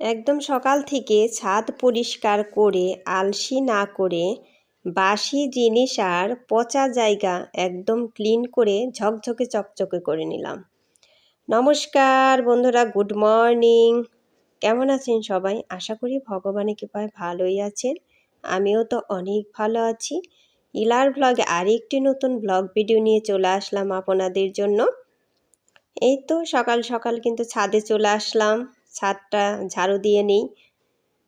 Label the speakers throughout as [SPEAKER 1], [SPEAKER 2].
[SPEAKER 1] একদম সকাল থেকে ছাদ পরিষ্কার করে, আলসি না করে, বাসি জিনিস আর পচা জায়গা একদম ক্লিন করে ঝকঝকে চকচকে করে নিলাম। নমস্কার বন্ধুরা, গুড মর্নিং। কেমন আছেন সবাই? আশা করি ভগবানের কৃপায় ভালোই আছেন। আমিও তো অনেক ভালো আছি। ইলার ব্লগে আরেকটি নতুন ব্লগ ভিডিও নিয়ে চলে আসলাম আপনাদের জন্য। এই তো সকাল সকাল কিন্তু ছাদে চলে আসলাম। ছাদটা ঝাড়ু দিয়ে নিই।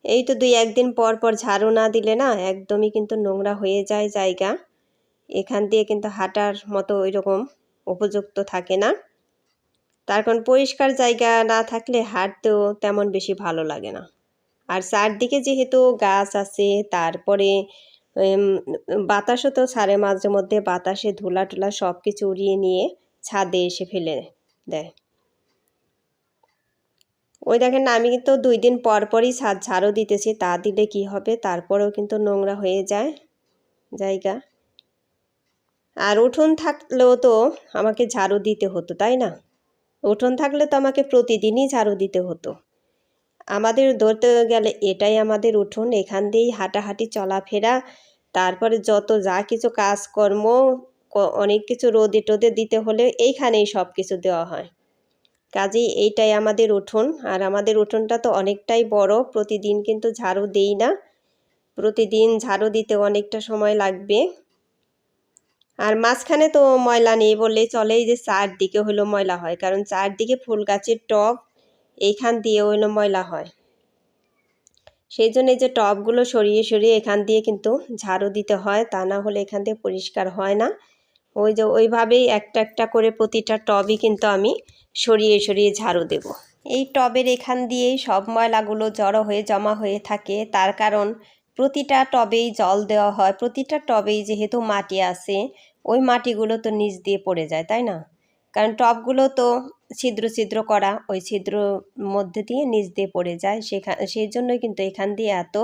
[SPEAKER 1] এই তো দুই একদিন পর পর ঝাড়ু না দিলে না একদমই কিন্তু নোংরা হয়ে যায় জায়গা। এখান দিয়ে কিন্তু হাঁটার মতো ওই রকম উপযুক্ত থাকে না। তার কারণ পরিষ্কার জায়গা না থাকলে হাঁটতেও তেমন বেশি ভালো লাগে না। আর চারদিকে যেহেতু গাছ আছে, তারপরে বাতাসও তো সারে মাঝে মধ্যে বাতাসে ধুলা টুলা সব কিছু উড়িয়ে নিয়ে ছাদে এসে ফেলে দেয়। ওই দেখেন আমি কিন্তু দুই দিন পর পরই ছাদ ঝাড়ু দিতেছি, তা দিলে কি হবে? তারপরেও কিন্তু নোংরা হয়ে যায় জায়গা। আর উঠোন থাকলেও তো আমাকে ঝাড়ু দিতে হতো, তাই না? উঠোন থাকলে তো আমাকে প্রতিদিনই ঝাড়ু দিতে হতো। আমাদের ধরতে গেলে এটাই আমাদের উঠোন, এখান দিয়েই হাঁটাহাঁটি, চলাফেরা, তারপরে যত যা কিছু কাজকর্ম অনেক কিছু রোদে টোদে দিতে হলে এইখানেই সব কিছু দেওয়া হয়। কাজেই এইটাই আমাদের উঠোন। আর আমাদের উঠোনটা তো অনেকটাই বড়, প্রতিদিন কিন্তু ঝাড়ু দেই না। প্রতিদিন ঝাড়ু দিতে অনেকটা সময় লাগবে। আর মাঝখানে তো ময়লা নেই বললেই চলে যে চারদিকে হলো ময়লা হয়, কারণ চারদিকে ফুল গাছের টব, এইখান দিয়ে হলো ময়লা হয়। সেই জন্য এই যে টবগুলো সরিয়ে সরিয়ে এখান দিয়ে কিন্তু ঝাড়ু দিতে হয়, তা না হলে এখান দিয়ে পরিষ্কার হয় না। ওই যে ওইভাবেই একটা একটা করে প্রতিটা টবই কিন্তু আমি সরিয়ে সরিয়ে ঝাড়ু দেব। এই টবের এখান দিয়েই সব ময়লাগুলো জড়ো হয়ে জমা হয়ে থাকে। তার কারণ প্রতিটা টবেই জল দেওয়া হয়। প্রতিটা টবেই যেহেতু মাটি আছে, ওই মাটিগুলো তো নিচ দিয়ে পড়ে যায়, তাই না? কারণ টবগুলো তো ছিদ্র ছিদ্র করা, ওই ছিদ্র মধ্যে দিয়ে নিচ দিয়ে পড়ে যায়। সেখান সেই জন্যই কিন্তু এখান দিয়ে এত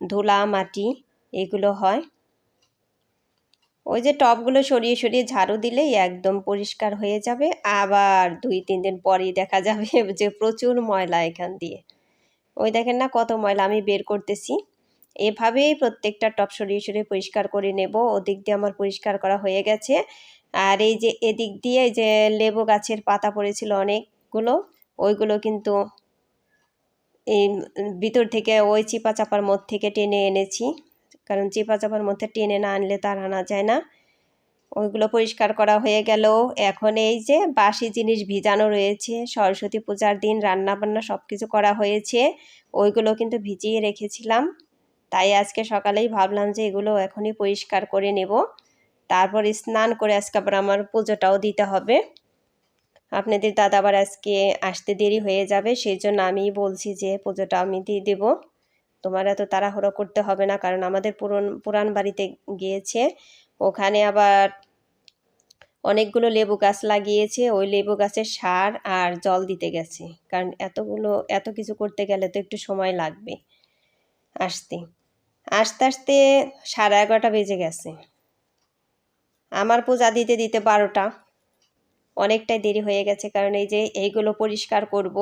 [SPEAKER 1] ধুলা, মাটি এগুলো হয়। ওই যে টবগুলো সরিয়ে সরিয়ে ঝাড়ু দিলেই একদম পরিষ্কার হয়ে যাবে। আবার দুই, তিন দিন পরেই দেখা যাবে যে প্রচুর ময়লা এখান দিয়ে। ওই দেখেন না কত ময়লা আমি বের করতেছি। এভাবেই প্রত্যেকটা টপ সরিয়ে সরিয়ে পরিষ্কার করে নেব। ওদিক দিয়ে আমার পরিষ্কার করা হয়ে গেছে। আর এই যে এদিক দিয়ে যে লেবু গাছের পাতা পড়েছিল অনেকগুলো, ওইগুলো কিন্তু এই ভিতর থেকে ওই চিপা চাপার মধ্যে থেকে টেনে এনেছি। কারণ চিপা চাপার মধ্যে টেনে না আনলে তার আনা যায় না। ওইগুলো পরিষ্কার করা হয়ে গেল এখন এই যে বাসি জিনিস ভিজানো রয়েছে, সরস্বতী পূজার দিন রান্না বান্না সব কিছু করা হয়েছে, ওইগুলো কিন্তু ভিজিয়ে রেখেছিলাম। তাই আজকে সকালেই ভাবলাম যে এগুলো এখনই পরিষ্কার করে নেব। তারপর স্নান করে আজকে আবার আমার পুজোটাও দিতে হবে। আপনাদের দাদা আবার আজকে আসতে দেরি হয়ে যাবে, সেই জন্য আমি বলছি যে পুজোটা আমি দিয়ে দেবো। তোমার এত তাড়াহুড়ো করতে হবে না, কারণ আমাদের পুরন, পুরান বাড়িতে গিয়েছে। ওখানে আবার অনেকগুলো লেবু গাছ লাগিয়েছে, ওই লেবু গাছের সার আর জল দিতে গেছে। কারণ এতগুলো, এত কিছু করতে গেলে তো একটু সময় লাগবে আসতে। আসতে আসতে সাড়ে এগারোটা বেজে গেছে। আমার পূজা দিতে দিতে বারোটা। অনেকটাই দেরি হয়ে গেছে, কারণ এই যে এইগুলো পরিষ্কার করব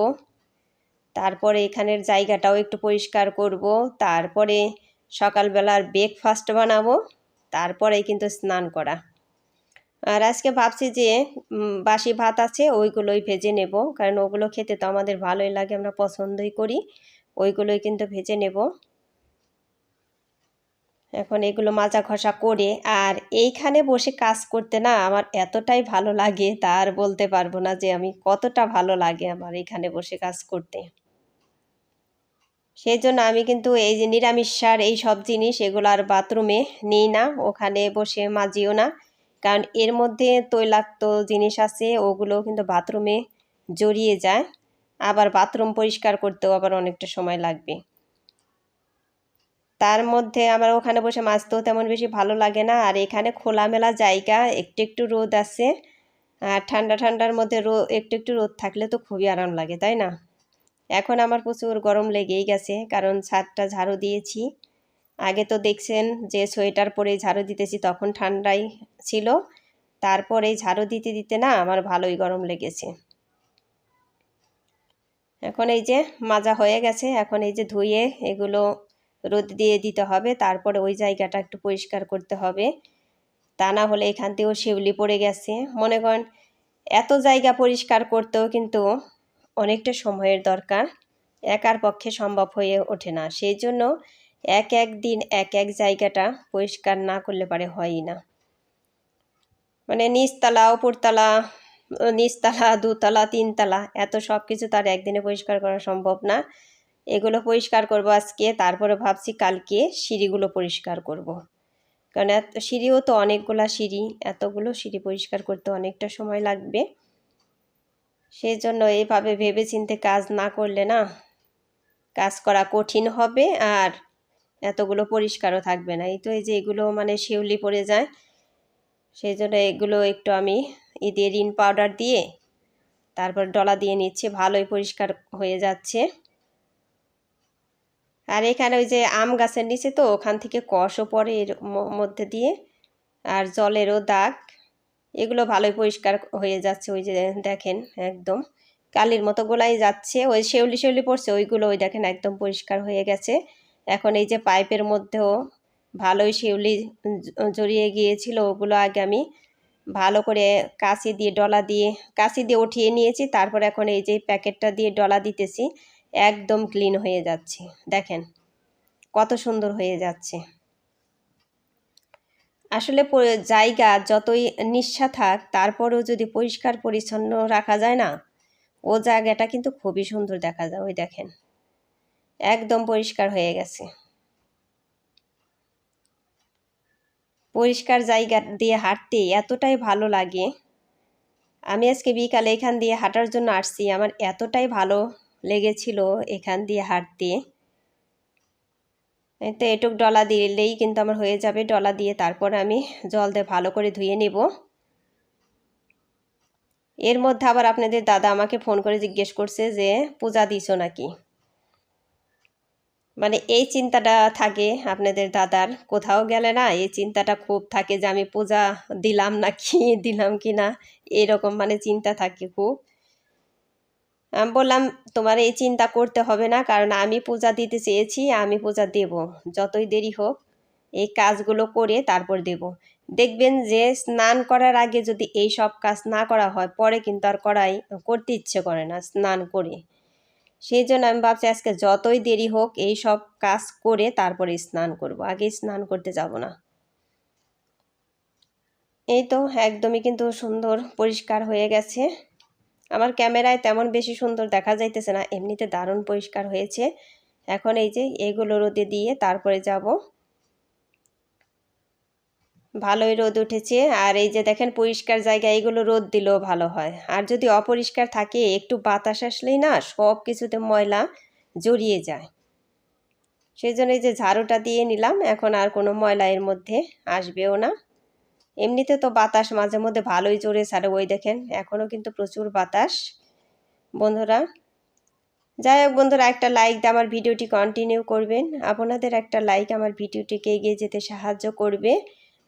[SPEAKER 1] তারপরে এখানের জায়গাটাও একটু পরিষ্কার করব, তারপরে সকালবেলার ব্রেকফাস্ট বানাবো, তারপরে কিন্তু স্নান করা। আর আজকে ভাবছি যে বাসি ভাত আছে ওইগুলোই ভেজে নেব, কারণ ওগুলো খেতে তো আমাদের ভালোই লাগে, আমরা পছন্দই করি, ওইগুলোই কিন্তু ভেজে নেব। এখন এগুলো মাজা ঘষা করে, আর এইখানে বসে কাজ করতে না আমার এতটাই ভালো লাগে তার বলতে পারব না যে আমি কতটা ভালো লাগে আমার এখানে বসে কাজ করতে। সেই জন্য আমি কিন্তু এই যে নিরামিষ সার, এই সব জিনিস এগুলো আর বাথরুমে নিই না, ওখানে বসে মাজিও না। কারণ এর মধ্যে তৈলাক্ত জিনিস আছে, ওগুলো কিন্তু বাথরুমে জড়িয়ে যায়। আবার বাথরুম পরিষ্কার করতেও আবার অনেকটা সময় লাগবে। তার মধ্যে আমার ওখানে বসে মাছতেও তেমন বেশি ভালো লাগে না। আর এখানে খোলামেলা জায়গা, একটু একটু রোদ আছে। আর ঠান্ডা ঠান্ডার মধ্যে রো, একটু একটু রোদ থাকলে তো খুবই আরাম লাগে, তাই না? এখন আমার প্রচুর গরম লেগেই গেছে, কারণ ছাদটা ঝাড়ু দিয়েছি। আগে তো দেখছেন যে সোয়েটার পরে ঝাড়ু দিতেছি, তখন ঠান্ডাই ছিল। তারপরে ঝাড়ু দিতে দিতে না আমার ভালোই গরম লেগেছে। এখন এই যে মাজা হয়ে গেছে, এখন এই যে ধুয়ে এগুলো রোদ দিয়ে দিতে হবে, তারপরে ওই জায়গাটা একটু পরিষ্কার করতে হবে। তা না হলে এখান থেকেও শিউলি পড়ে গেছে। মনে করেন এত জায়গা পরিষ্কার করতেও কিন্তু অনেকটা সময়ের দরকার। একার পক্ষে সম্ভব হয়ে ওঠে না। সেই জন্য এক এক দিন, এক এক জায়গাটা পরিষ্কার না করলে পারে হয়ই না। মানে নিচতলা, উপরতলা, নিচতলা, দুতলা, তিনতলা, এত সব কিছু তার একদিনে পরিষ্কার করা সম্ভব না। এগুলো পরিষ্কার করব আজকে, তারপরে ভাবছি কালকে সিঁড়িগুলো পরিষ্কার করব। কারণ এত, সিঁড়িও তো অনেকগুলা সিঁড়ি, এতগুলো সিঁড়ি পরিষ্কার করতে অনেকটা সময় লাগবে। সেই জন্য এইভাবে ভেবে চিনতে কাজ না করলে না কাজ করা কঠিন হবে আর এতগুলো পরিষ্কারও থাকবে না। এই তো এই যে এগুলো মানে শিউলি পড়ে যায় সেই জন্য এগুলো একটু আমি ঈদের রিন পাউডার দিয়ে তারপর ডলা দিয়ে নিচ্ছে, ভালোই পরিষ্কার হয়ে যাচ্ছে। আর এখানে ওই যে আম গাছের নিচে তো ওখান থেকে কষও পড়ে এর মধ্যে দিয়ে, আর জলেরও দাগ। এগুলো ভালোই পরিষ্কার হয়ে যাচ্ছে ওই যে দেখেন একদম। কালির মতো গোলাই যাচ্ছে, ওই শেউলি শেউলি পড়ছে, ওইগুলো ওই দেখেন একদম পরিষ্কার হয়ে গেছে। এখন এই যে পাইপের মধ্যেও ভালোই শিউলি জড়িয়ে গিয়েছিল, ওগুলো আগে আমি ভালো করে কাশি দিয়ে, ডলা দিয়ে, কাশি দিয়ে উঠিয়ে নিয়েছি, তারপর এখন এই যে প্যাকেটটা দিয়ে ডলা দিতেছি, একদম ক্লিন হয়ে যাচ্ছে। দেখেন কত সুন্দর হয়ে যাচ্ছে। আসলে জায়গা যতই নিঃসা থাক, তারপরেও যদি পরিষ্কার পরিচ্ছন্ন রাখা যায় না, ও জায়গাটা কিন্তু খুবই সুন্দর দেখা যায়, ওই দেখেন। একদম পরিষ্কার হয়ে গেছে। পরিষ্কার জায়গা দিয়ে হাঁটতে এতটাই ভালো লাগে। আমি আজকে বিকালে এখান দিয়ে হাঁটার জন্য আসছি, আমার এতটাই ভালো লেগেছিল এখান দিয়ে হাঁটতে। তো এটুক ডলা দিলেই কিন্তু আমার হয়ে যাবে। ডলা দিয়ে তারপর আমি জল দিয়ে ভালো করে ধুয়ে নেব। এর মধ্যে আবার আপনাদের দাদা আমাকে ফোন করে জিজ্ঞেস করছে যে, পূজা দিছো নাকি? মানে এই চিন্তাটা থাকে আপনাদের দাদার। কোথাও গেলে না এই চিন্তাটা খুব থাকে যে, আমি পূজা দিলাম না কি দিলাম কি না এরকম মানে চিন্তা থাকে খুব। বললাম, তোমার এই চিন্তা করতে হবে না, কারণ আমি পূজা দিতে চেয়েছি, আমি পূজা দেব। যতই দেরি হোক, এই কাজগুলো করে তারপর দেব। দেখবেন যে, স্নান করার আগে যদি এই সব কাজ না করা হয়, পরে কিন্তু আর করাই, করতে ইচ্ছে করে না স্নান করে। সেই জন্য আমি ভাবছি, আজকে যতই দেরি হোক, এই সব কাজ করে তারপরে স্নান করব। আগে স্নান করতে যাব না। এই তো, একদমই কিন্তু সুন্দর, পরিষ্কার হয়ে গেছে। আমার ক্যামেরায় তেমন বেশি সুন্দর দেখা যাইতেছে না, এমনিতে দারুণ পরিষ্কার হয়েছে। এখন এই যে এগুলো রোদে দিয়ে তারপরে যাব। ভালোই রোদ উঠেছে, আর এই যে দেখেন পরিষ্কার জায়গায় এগুলো রোদ দিলেও ভালো হয়। আর যদি অপরিষ্কার থাকে, একটু বাতাস আসলেই না সব কিছুতে ময়লা জড়িয়ে যায়। সেই জন্য এই যে ঝাড়ুটা দিয়ে নিলাম, এখন আর কোনো ময়লা এর মধ্যে আসবেও না। এমনিতে তো বাতাস মাঝে মধ্যে ভালোই জোরে ছাড়ে ওই দেখেন এখনও কিন্তু প্রচুর বাতাস। বন্ধুরা, যাই হোক বন্ধুরা, একটা লাইক দিয়ে আমার ভিডিওটি কন্টিনিউ করবেন। আপনাদের একটা লাইক আমার ভিডিওটিকে এগিয়ে যেতে সাহায্য করবে।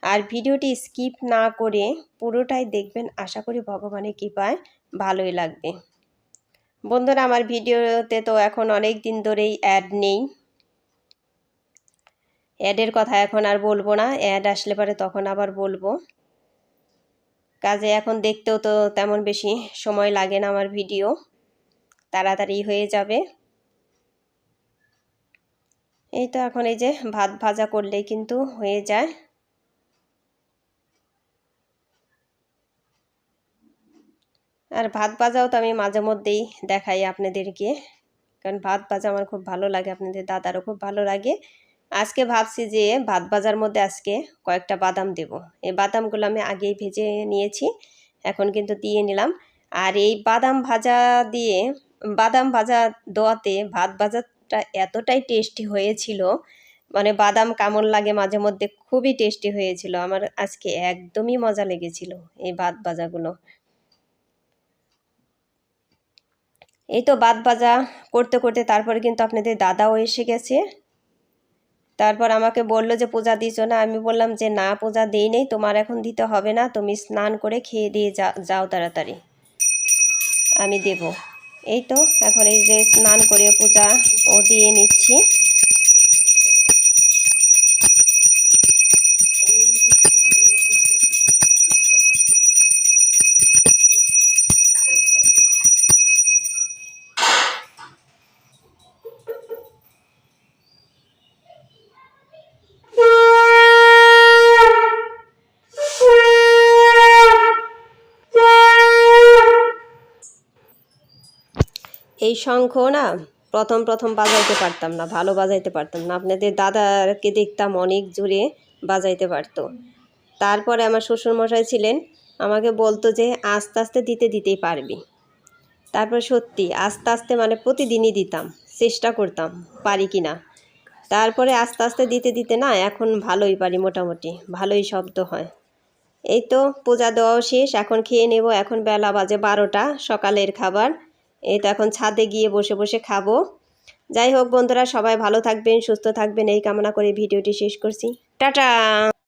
[SPEAKER 1] আর ভিডিওটি স্কিপ না করে পুরোটাই দেখবেন, আশা করি ভগবানের কৃপায় ভালোই লাগবে। বন্ধুরা, আমার ভিডিওতে তো এখন অনেক দিন ধরেই অ্যাড নেই। অ্যাডের কথা এখন আর বলব না। অ্যাড আসলে পরে তখন আবার বলব। কাজে এখন দেখতেও তো তেমন বেশি সময় লাগে না আমার ভিডিও। তাড়াতাড়ি হয়ে যাবে। এই তো এখন এই যে ভাত ভাজা করলেই কিন্তু হয়ে যায়। আর ভাত ভাজাও তো আমি মাঝে মধ্যেই দেখাই আপনাদেরকে। কারণ ভাত ভাজা আমার খুব ভালো লাগে, আপনাদের দাদারও খুব ভালো লাগে। আজকে ভাবছি যে ভাত ভাজার মধ্যে আজকে কয়েকটা বাদাম দেব। এই বাদামগুলো আমি আগেই ভেজে নিয়েছি, এখন কিন্তু দিয়ে নিলাম। আর এই বাদাম ভাজা দিয়ে, বাদাম ভাজা দোয়াতে ভাত ভাজাটা এতটাই টেস্টি হয়েছিল মানে বাদাম কেমন লাগে মাঝে মধ্যে খুবই টেস্টি হয়েছিল। আমার আজকে একদমই মজা লেগেছিল এই ভাত ভাজাগুলো। এই তো বাদ বাজা করতে করতে তারপরে কিন্তু আপনাদের দাদাও এসে গেছে। তারপর আমাকে বলল যে, পূজা দিছ না? আমি বললাম যে, না, পূজা দিই নেই। তোমার এখন দিতে হবে না। তুমি স্নান করে খেয়ে দিয়ে যাও তাড়াতাড়ি। আমি দেব। এই তো, এখন এই যে স্নান করে পূজা ও দিয়ে নিচ্ছি। এই শঙ্খ না, প্রথম প্রথম বাজাইতে পারতাম না, ভালো বাজাইতে পারতাম না। আপনাদের দাদাকে দেখতাম অনেক জোরে বাজাইতে পারতো। তারপরে আমার শ্বশুরমশাই ছিলেন, আমাকে বলতো যে আস্তে আস্তে দিতে দিতেই পারবি। তারপর সত্যি, আস্তে আস্তে মানে প্রতিদিনই দিতাম, চেষ্টা করতাম পারি কি না তারপরে আস্তে আস্তে দিতে দিতে না, এখন ভালোই পারি মোটামুটি, ভালোই শব্দ হয়। এই তো, পূজা দেওয়াও শেষ, এখন খেয়ে নেব, এখন বেলা বাজে বারোটা, সকালের খাবার। এই তো এখন ছাদে গিয়ে বসে বসে খাব। যাই হোক বন্ধুরা, সবাই ভালো থাকবেন, সুস্থ থাকবেন, এই কামনা করে ভিডিওটি শেষ করছি। টাটা!